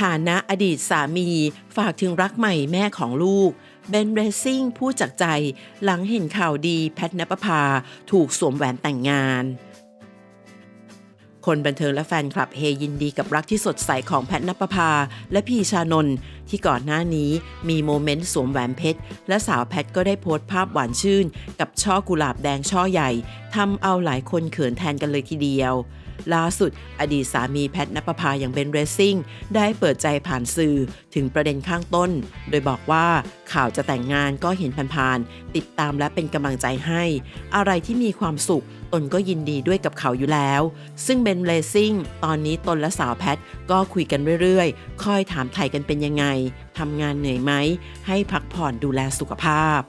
ฐานะอดีตสามีฝากถึงรักใหม่แม่ของลูกเบนเรซิ่งพูดจากใจหลังเห็นข่าวดีแพทนปภาถูกสวมแหวนแต่งงาน คนบันเทิงและแฟนคลับเฮยินดีกับรักที่สดใสของแพทนปภาและพีชานนท์ ที่ก่อนหน้านี้มีโมเมนต์สวมแหวนเพชร และสาวแพทก็ได้โพสต์ภาพหวานชื่น กับช่อกุหลาบแดงช่อใหญ่ทำเอาหลายคนเขินแทนกันเลยทีเดียวล่าสุด อดีตสามีแพทนปภาอย่างเบนเรซซิ่ง ได้เปิดใจผ่านสื่อถึงประเด็นข้างต้น โดยบอกว่าข่าวจะแต่งงานก็เห็นผ่านๆติดตามและเป็นกำลังใจให้ อะไรที่มีความสุข ตนก็ยินดีด้วยกับเขาอยู่แล้ว ซึ่งเบนเรซซิ่ง ตอนนี้ตนและสาวแพทก็คุยกันเรื่อยๆ คอยถามไถ่กันเป็นยังไงทำงานเหนื่อยไหม ให้พักผ่อนดูแลสุขภาพ